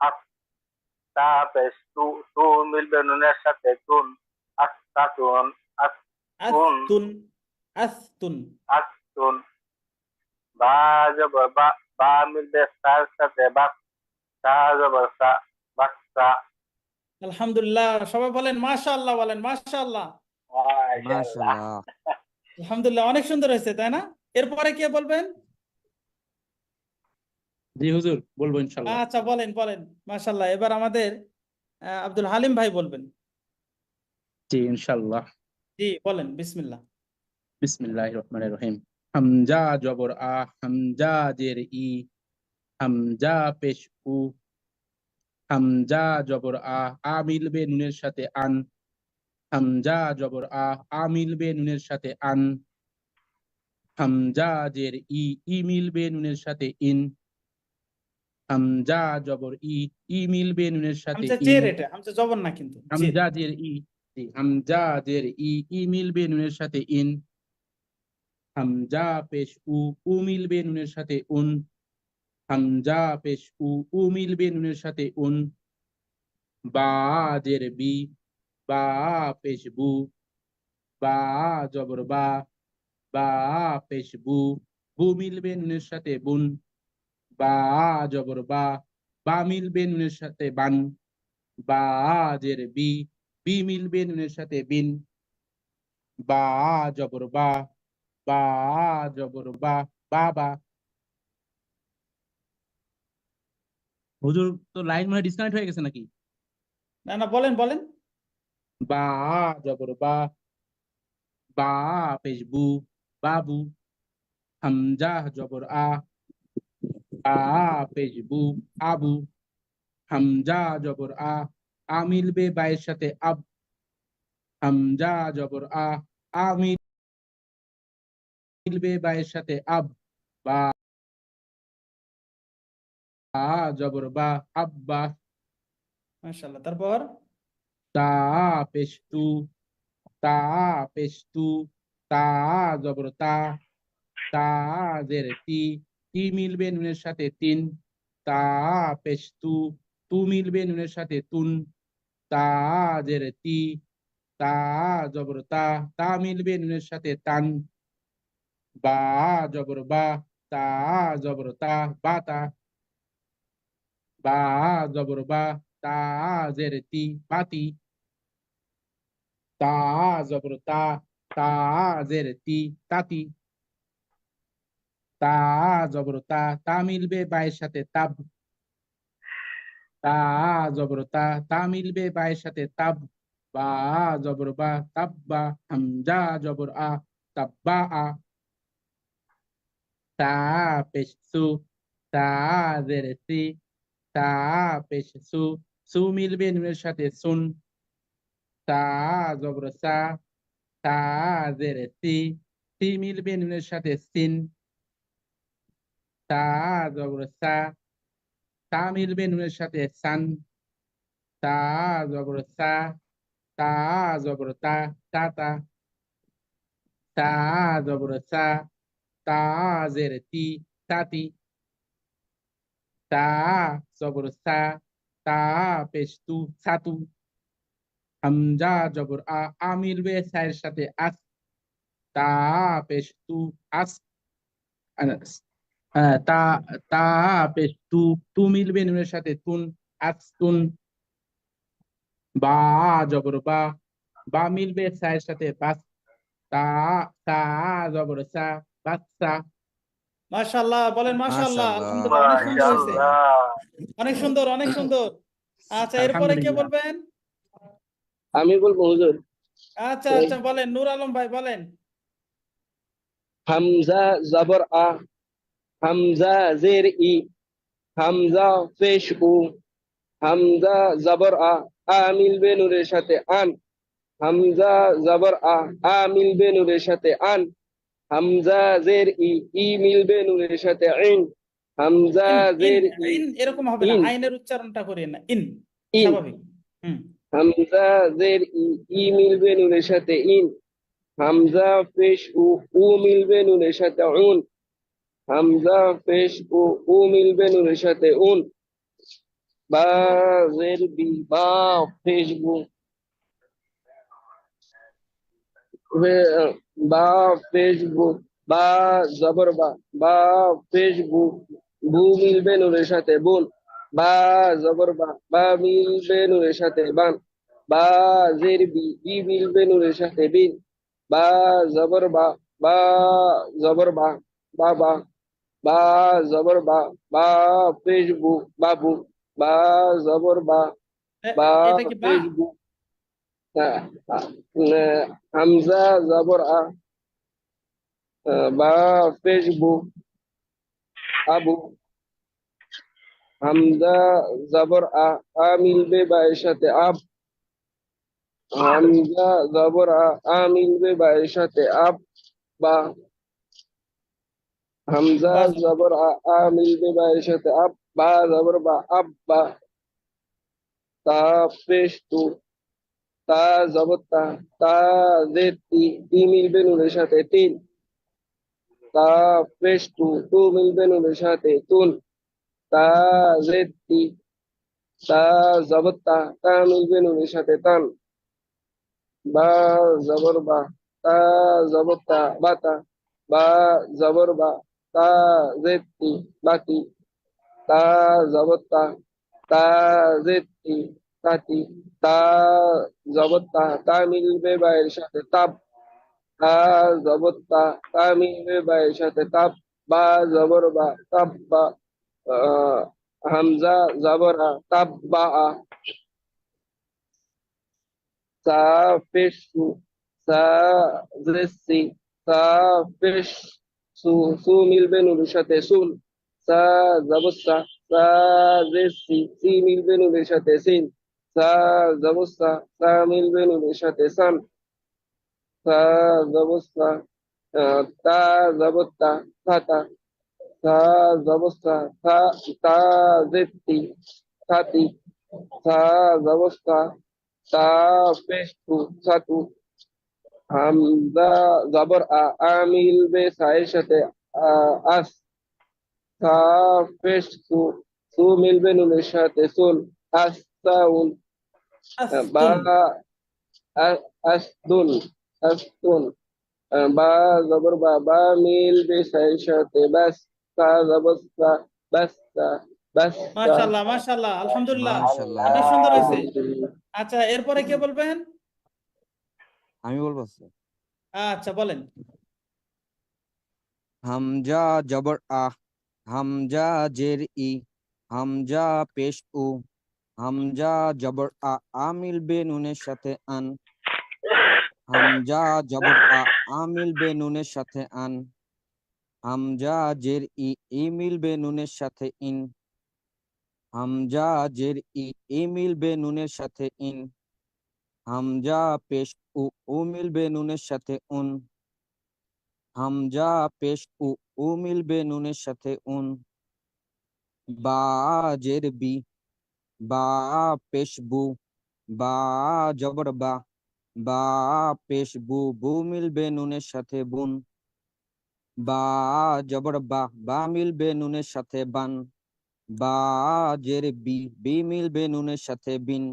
আক তা পেশ তু তু মিলবে নুনের সাথে তুন আস্তাতুন আস্তুন আস্তুন আস্তুন বা জবর বা বা মিলবে তার সাথে বাক তা জবর সা বাক্সা আলহামদুলিল্লাহ সবাই বলেন মাশাআল্লাহ বলেন মাশাআল্লাহ। মাশাআল্লাহ। মাশাআল্লাহ। আলহামদুলিল্লাহ অনেক সুন্দর হয়েছে তাই না? এরপরে কে বলবেন? জি হুজুর বলব আচ্ছা বলেন বলেন মাশাআল্লাহ। এবার আমাদের আব্দুল হালিম ভাই বলবেন। জি জি বলেন বিসমিল্লাহ। বিসমিল্লাহ রহমানির রহিম। হামজা জবর আ হামজা জের ই হামজা পেশ উ হামজা জবর আ আ মিলবে নুনের সাথে আন হামজা জবর আ আ মিলবে নুনের সাথে আন হামজা জের ই ই মিলবে নুনের সাথে ইন হামজা জবর ই ই মিলবে নুনের সাথে হামজা জের এটা হামজা জবর না কিন্তু হামজা জের। ই হামজা জের ই ই মিলবে নুনের সাথে ইন। হামজা পেশ উ উ মিলবে নুনের সাথে উন। হামজা পেশ উ উ মিলবে নুনের সাথে উন। বা জের বি বা পেশ বু। বা জবর বা বা পেশ বু। বু মিলবে নুনের সাথে বুন। বা জবর বা বা মিলবে নুনের সাথে বান বা জের বি বি মিলবে নুনের সাথে বিন বা জবর বা বা জবর বা বাবা হুজুর তো লাইন মনে ডিসকানেক্ট হয়ে গেছে নাকি? না না বলেন বলেন। বা জবর বা বা পেশবু বাবু হামজা জবর আ আ আবু। হামজা জবর আ আ মিলবে বায়ের সাথে আব। হামজা জবর আ আ মিলবে বায়ের সাথে আব। বা আ জবর বা আব্বা মাশাআল্লাহ তারপর? তা পেশতু তা পেশতু তা জবর তা তা জের তি। তি মিলবে নুনের সাথে তিন? তা পেশতু তু মিলবে নুনের সাথে তুন। তা জের তি, তা জবর তা তা মিলবে নুনের সাথে তান। বা জবর বা, তা জবর তা বাতা বা জবর বা, তা জের তি বাতি তা। জবর তা তা তি তাতি তা জবর তা তা মিলবে বায়ের সাথে তাব তা জবর তা তা মিলবে বায়ের সাথে তাব বা জবর বা তাব্বা হামজা জবর আ তাব্বা আ। তা পেশ তা জের সি, তা পেশ সু মিলবে নুনের সাথে সুন। তা জবর সা, তা জের সি সি মিলবে নুনের সাথে সিন। তা জবর সা সাথে সান তা জবর সা তা তা। তা সা তাতি তা সা তা পেশতু সাতু হামজা জবর আ আ মিলবে সায়ের সাথে আস। তা পেশতু, আস। আহ, তা তা পেশতু তু মিলবে নুনের সাথে তুন আস্তুন বা জবর বা বা মিলবে সায়ের সাথে বাস তা তা জবর সা বাচ্চা মাশাআল্লাহ বলেন মাশাআল্লাহ। মাশাআল্লাহ। অনেক সুন্দর হয়েছে। অনেক সুন্দর অনেক সুন্দর। আচ্ছা এরপরে কে বলবেন? আমি বলব হুজুর। আচ্ছা আচ্ছা বলেন নূর আলম ভাই বলেন। হামজা জবর আ। হামজা জের ই হামজা পেশ উ হামজা জবর আ আ মিলবে নুরের সাথে আন হামজা জবর আ আ মিলবে নুরের সাথে আন হামজা জের ই ই মিলবে নুরের সাথে আইন হামজা জের ইন, এরকম হবে না। আইনের উচ্চারণটা করিয়ে না। ইন স্বাভাবিক। হুম। হামজা জের ই ই মিলবে নুনের সাথে ইন হামজা পেশ উ উ মিলবে নুনের সাথে উন হামজা পেশ উ উ মিলবে নুনের সাথে উন। বা জের বি, বা, পেশ বে- বা, পেশ বু বা, জবর বা বা, পেশ বু বু মিলবে নুনের সাথে বুন। বা, জবর বা বা মিলবে নুনের সাথে বান। বা, জের বি বি মিলবে নুনের সাথে বিন। বা, জবর বা বা, জবর বা বা বা। বা জবর বা বা বু বাবু বা জবর বা বা এটা কি বা? পেশ বু হ্যাঁ, হামজা জবর আ বা বু আবু হামজা জবর আ আ মিলবে বা এর সাথে আব হামজা জবর আ আ মিলবে বা এর সাথে আব বা হামজা বা জবর আ আ মিলবে বা এর সাথে আব বা জবর বা আব বা তা পেশ তু তা জবর তা তা জে তি মিলবে নুনের সাথে তিন। তা পেশ তু মিলবে নুনের সাথে তুন। তা জে তি তা জবর তা তা মিলবে নুনের সাথে তান। বা জবর বা তা জবর তা বাতা বা জবর বা তা জে তি বাতি তা জবর তা তা তাতি তা জবর তা মিলবে সাথে তাপ। তা জবর তা মিলবে সাথে তাপ। বা জবর বা তাপ বা হামজা জবর তাপ বা আ। সা পেশ। সু, সা সা সু সু মিলবে নুনের সাথে, সুন, সা জবসা সা জেসি সি মিলবে নুনের সাথে, সিন, সা জবসা সা মিলবে নুনের সাথে, সান, সা জবসা তা জবতা থাতা সা জবসা থা, তা জেতি থাতি সা জবসা তা সু সাতু হামজা জবর আমিল বে সায়ের সাথে আস সা পেশ সু সু মিলবে নুনের সাথে সুন আস্তাউন বা আসদুন বা জবর বা বা মিলবে সায়ের সাথে বাস সা জবর বাস সা বাস সা। মাশাল্লাহ মাশাল্লাহ আলহামদুলিল্লাহ। অনেক সুন্দর হয়েছে। আলহামদুলিল্লাহ। আচ্ছা এরপরে কে বলবেন? আমি বলব স্যার আচ্ছা বলেন। হামজা জবর আ হামজা জের ই হামজা পেশ উ হামজা জবর আ আমিল বে নুনের সাথে আন হামজা জবর আ আমিল বে নুনের সাথে আন হামজা জের ই ই মিলবে নুনের সাথে ইন হামজা জের ই ই মিলবে নুনের সাথে ইন হামজা পেশ উ উ মিলবে নুনের সাথে উন। হামজা পেশ উ উ মিলবে নুনের সাথে উন। বা জের বি, বা পেশ বু, বা জবর বা বা পেশ বু বু মিলবে নুনের সাথে বুন। বা জবর বা বা মিলবে নুনের সাথে বান। বা জের বি বি মিলবে নুনের সাথে বিন।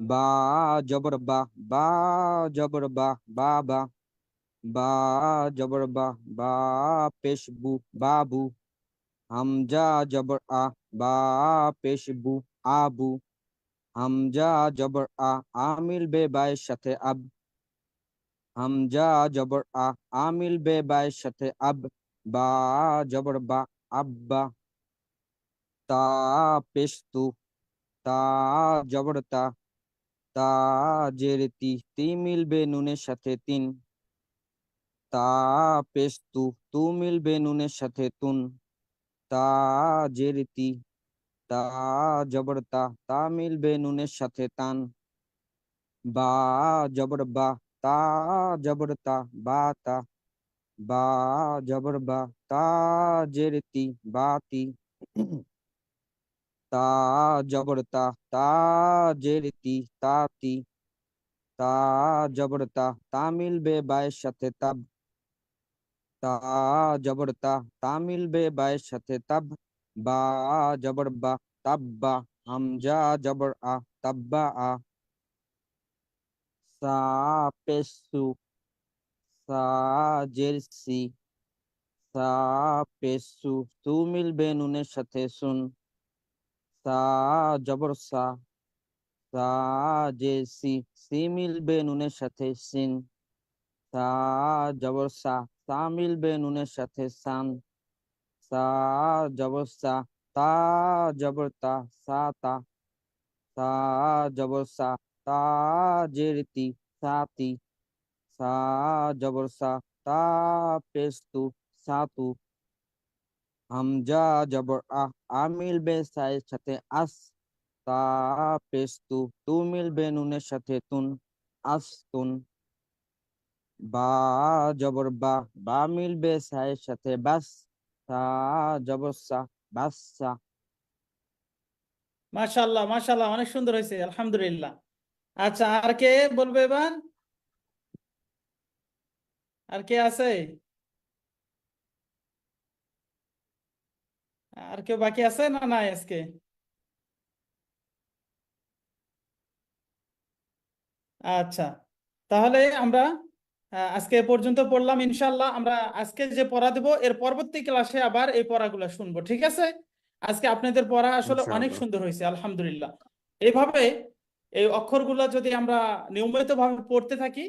বা জবর বা বা জবর বা বা বা বা জবর বা বা পেশ বু বাবু হামজা জবর আ, বা পেশ বু আবু হামজা জবর আ, আমিল বে বায়ের সাথে আব, হামজা জবর আ, আমিল বে বায়ের সাথে আব, বা জবর বা, আব্বা, তা পেশ তু, তা জবর তা তা জের তি তি মিলবে নুনের সাথে তিন। তা পেশ তু তু মিলবে নুনের সাথে তুন। তা জের তি, তা জবর তা তা মিলবে নুনের সাথে তান। বা জবর বা, তা জবর তা, বা তা। বা জবর বা তা তি। বাতি তা জবর তা তা জের তি তাতি তা জবর তা তা মিলবে বায়ের সাথে তাব। তা জবর তা তা মিলবে বায়ের সাথে তাব। বা জবর বা তাব্বা, হামজা, জবর আ, তাব্বা আ। সা পেসু, সা জেরসি, সা পেসু সু মিলবে নুনের সাথে সুন। সা জবর সা সা জেরসি সি মিলবে নুনের সাথে সিন সা জবর সা সা মিলবে নুনের সাথে সান সা জবর সা তা জবর তা সা তা সা জবর সা তা জেরতি সাতি সা জবর সা তা পেস্তু সাতু হামজা জবর আ আ মিলবে সায়ের সাথে আস, তা পেস্তু, তু মিলবে নুনের সাথে তুন আস্তুন বা জবর বা বা মিলবে সায়ের সাথে বাস সা জবর সা বাসসা মাশাল্লাহ মাশাল্লাহ অনেক সুন্দর হয়েছে, আলহামদুলিল্লাহ। আচ্ছা আর কে বলবে এবার? আর কে আছে? আর কেউ বাকি আছে না নাই আজকে? আচ্ছা তাহলে আমরা আজকে পর্যন্ত পড়লাম ইনশাল্লাহ আমরা আজকে যে পড়া দেব এর পরবর্তী ক্লাসে আবার এই পড়াগুলো শুনব ঠিক আছে? আজকে আপনাদের পড়া আসলে অনেক সুন্দর হয়েছে আলহামদুলিল্লাহ। এইভাবে এই অক্ষরগুলো যদি আমরা নিয়মিত ভাবে পড়তে থাকি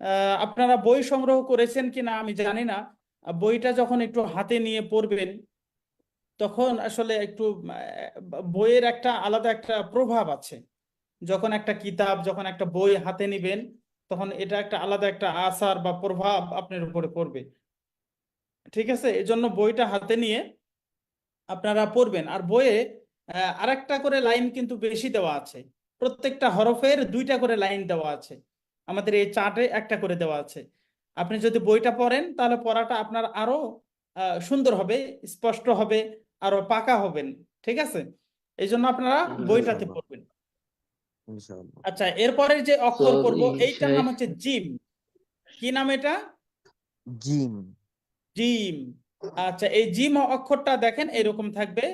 আহ, আপনারা বই সংগ্রহ করেছেন কিনা আমি জানি না। বইটা যখন একটু হাতে নিয়ে পড়বেন তখন আসলে একটু বইয়ের একটা আলাদা একটা প্রভাব আছে। যখন একটা কিতাব, যখন একটা বই হাতে নিবেন, তখন এটা একটা আলাদা একটা আসার বা প্রভাব আপনার উপরে পড়বে। ঠিক আছে? এজন্য বইটা হাতে নিয়ে আপনারা পড়বেন। আর বইয়ে আরেকটা করে লাইন কিন্তু বেশি দেওয়া আছে। প্রত্যেকটা হরফের দুইটা করে লাইন দেওয়া আছে। আমাদের এই চার্টে একটা করে দেওয়া আছে। আপনি যদি বইটা পড়েন, তাহলে পড়াটা আপনার আরও সুন্দর হবে, স্পষ্ট হবে। আরও পাকা হবেন ঠিক আছে? এই জন্য আপনারা বইটাতে পড়বেন। আচ্ছা এরপরে যে অক্ষর করব এইটার নাম হচ্ছে জিম। কি নাম এটা? জিম। জিম। আচ্ছা এই জিম অক্ষরটা দেখেন এরকম থাকবে।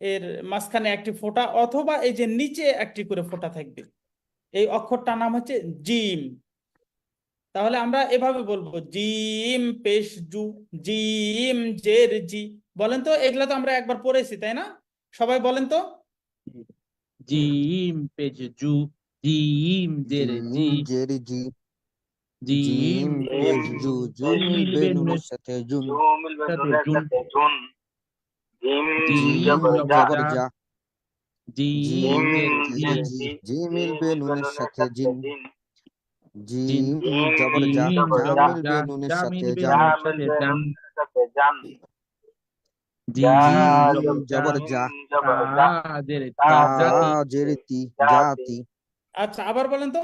এর মাঝখানে একটি ফোঁটা অথবা এই যে নিচে একটি করে ফোঁটা থাকবে। এই অক্ষরটার নাম হচ্ছে জিম। তাহলে আমরা এভাবে বলব জিম পেশ জু জিম জের জি। বলেন তো এগুলা তো আমরা একবার পড়েছি তাই না? সবাই বলেন তো। জিম পেজ জু জিম জের জি। জের জি। জিম পেশ জু জু মিলবে মিলবে নুনের নুনের সাথে জুন। জু মিলবে সাথে নুনের জুন। সাথে জুন। জিম জিম জবর জা সাথে জিন। জিম। জবর জা সাথে জান। আচ্ছা আবার বলেন তো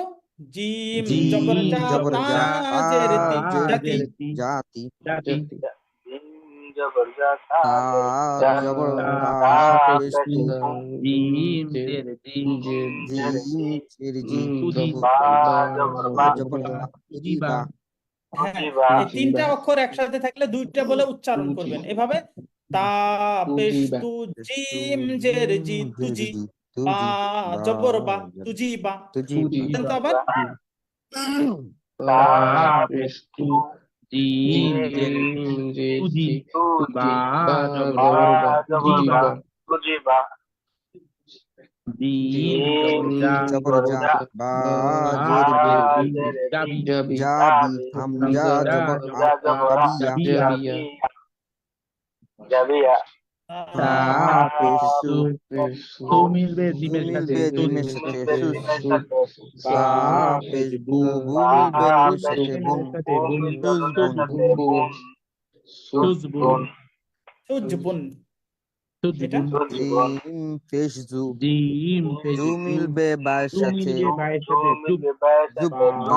জিম জবর জাতি তিনটা অক্ষর একসাথে থাকলে দুইটা বলে উচ্চারণ করবেন। এভাবে তা পেশ। তু জিম জের জি তুজি। বা জবর বা তুজি বা। তুজি তুজি। আবার তা পেশ তু জিম জের জি। তুজি। বা জবর বা বা জবর জি বা বা। তুজিবা জিম জবর জা বা বা। জের জাবি জাবি হামজা জবর আ মিলবে জিমের সাথে সা সুজবুন মিলবে বায়ের জুব্বা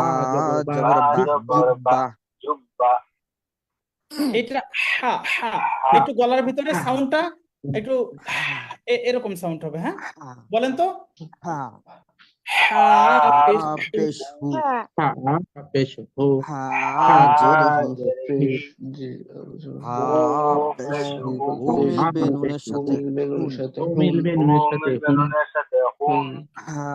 জুব্বা এটা হা হা। একটু গলার ভিতরে সাউন্ডটা একটু এরকম সাউন্ড হবে হ্যাঁ? বলেন তো। হা হা পেশ হা পেশ হু হা পেশ হু হা হা জের হি পেশ জি হা পেশ হু হু মিলবে নুনের সাথে বেনুনের সাথে মিলবে নুনের সাথে নুনের সাথে হুম হা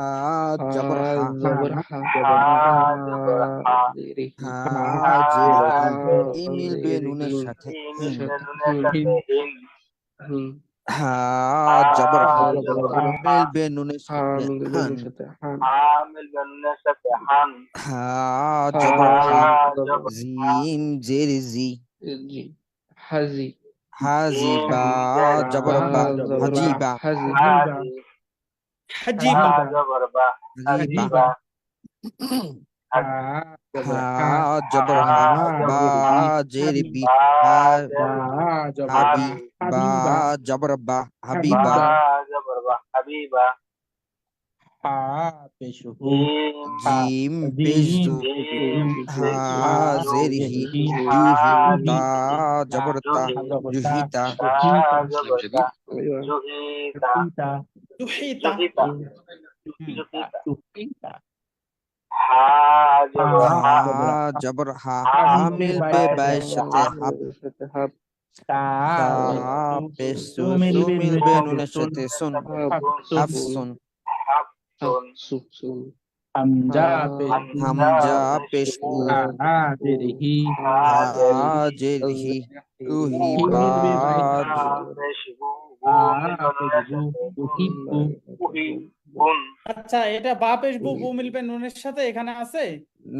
জবর হা জবর হা হা জবর হা জেরে হি হা হা জের হি জের ই মিলবে নুনের সাথে হি হিন মিলবে নুনের সাথে হিন হুম হা জবর হা জবর নুনের সাথে হান নুনের হান জবর জিম জের জি জি হাজি হাজি বা জবর বা বা বা। হাজিবা হাজি। হাজি হাজিবা বা হাজিবা হাজিবা হা জবর হা বা জের বি বা হাবি বা হাবিবা জবর বা হাবিবা বা বা হাবিবা হা পেশ জিম পেশ হা জের হি জুহি তা জবর তা জুহিতা জুহিতা দুহিতা জুহিতা জুহিতা জুহিতা হা জবর হা হা জবর হা হা হা মিলবে মিলবে বায়ের বায়ের সাথে হাব সাথে হাব তা তা পেশ সু সু মিলবে মিলবে নুনের নুনের সাথে সাথে সুন হাফসুন হাফসুন হাফসুন হাফসুন হামজা পেশ হামজা পেশ উ হা জের হি পেশবু আচ্ছা এটা বা পেশ বু মিলবে নুনের সাথে? এখানে আছে?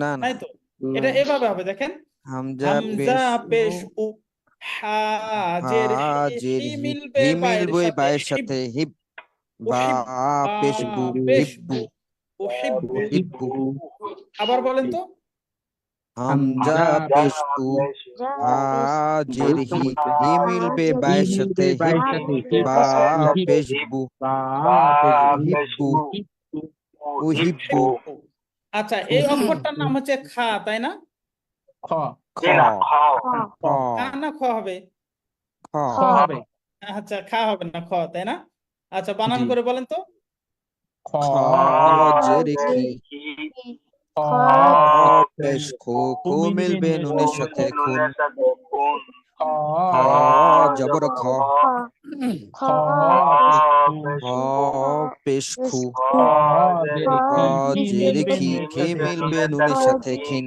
না না। তাই তো? এটা এভাবে হবে দেখেন। হামজা হামজা পেশ পেশ উ হা জের হা হি জের হি হি মিলবে সাথে বায়ের হিব বা হিব্বু আবার বলেন তো। হি মিলবে বা হিব্বু উহিব্বু আচ্ছা এই অক্ষরটার নাম হচ্ছে খা তাই না খ খ না খ হবে খ হবে আচ্ছা খা হবে না খ তাই না আচ্ছা বানান করে বলেন তো খ খ জের কি খ পেশ খো খো মিলবে নুনের সাথে খুন নুনের সাথে খুন খ খ জবর খ খ খ পেশ খু খ খ জের খি খে মিলবে নুনের সাথে খিন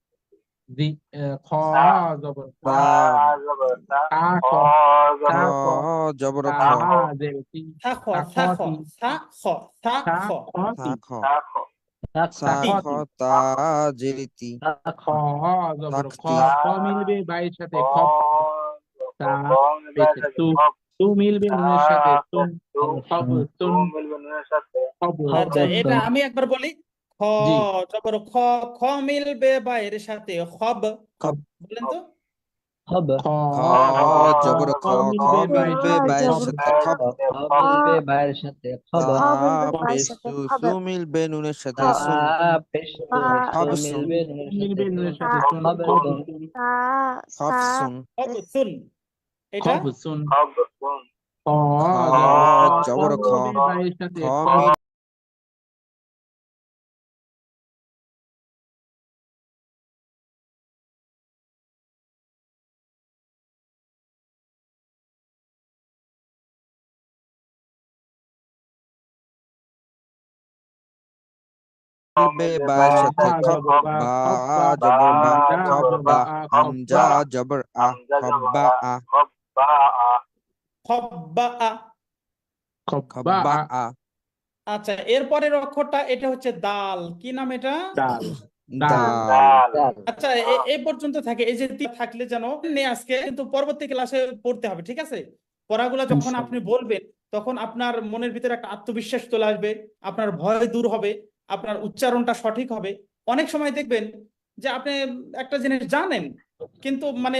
দি খ জবর খ তা জবরতা তা খ খ খ জবরতা জবর খ তা জের তি সা খ সা খ সা খ সা তা খ খ সা তি খ তা খ তা খ জবর খ তাকতি। খ মিলবে বাইয়ের সাথে খ তা খ মিলবে পেশ তু তু মিলবে নুনের সাথে তুন খব তুন মিলবে নুনের সাথে খব আচ্ছা এটা আমি একবার বলি খ। জবর খ খ মিলবে বা এর সাথে খব খব। বলেন তো। খ খ। জবর খ খ মিলবে বায়ের সাথে। খব মিলবে বায়ের সাথে। খবর তা পেশ সু সু মিলবে নুনের সাথে। পেশ খব মিলবে নুনের মিলবে নুনের সাথে। সাথে। খব খব সুন। খব সুন। এটা? খব সুন। খব জবর খ সাথে। খ আচ্ছা এরপরের অক্ষরটা এটা হচ্ছে দাল কি নাম এটা আচ্ছা এই পর্যন্ত থাকে এই যে থাকলে যেন আজকে কিন্তু পরবর্তী ক্লাসে পড়তে হবে ঠিক আছে পড়াগুলা যখন আপনি বলবেন তখন আপনার মনের ভিতরে একটা আত্মবিশ্বাস চলে আসবে আপনার ভয় দূর হবে আপনার উচ্চারণটা সঠিক হবে। অনেক সময় দেখবেন যে আপনি একটা জিনিস জানেন কিন্তু মানে